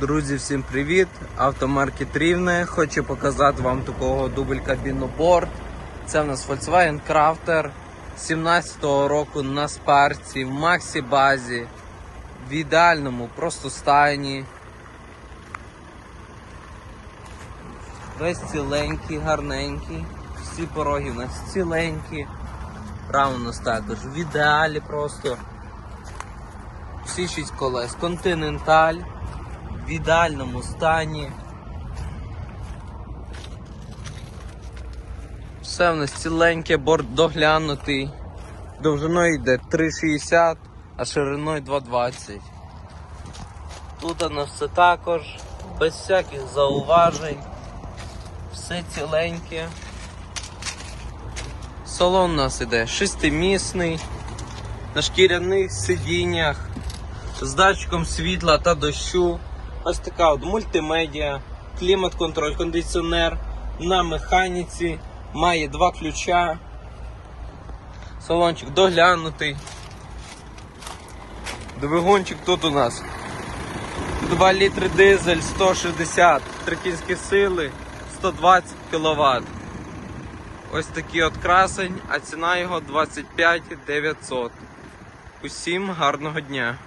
Друзі, всім привіт! Автомаркет Рівне. Хочу показати вам такого дубль кабіну борт. Це в нас Volkswagen Crafter 17-го року на спарці, в Максі базі, в ідеальному просто стані. Весь ціленький, гарненький. Всі пороги у нас ціленькі. Рам у нас також в ідеалі просто. Всі шість колес. Континенталь в ідеальному стані. Все в нас ціленьке, борт доглянутий. Довжиною йде 3,60, а шириною 2,20. Тут нас все також, без всяких зауважень. Все ціленьке. Салон у нас іде шестимісний, на шкіряних сидіннях, з датчиком світла та дощу. Ось така от мультимедіа, клімат-контроль, кондиціонер на механіці, має два ключа. Салончик доглянутий. Двигунчик тут у нас 2 літри дизель, 160, 3 кінські сили, 120 кВт. Ось такий от красень, а ціна його 25 900. Усім гарного дня!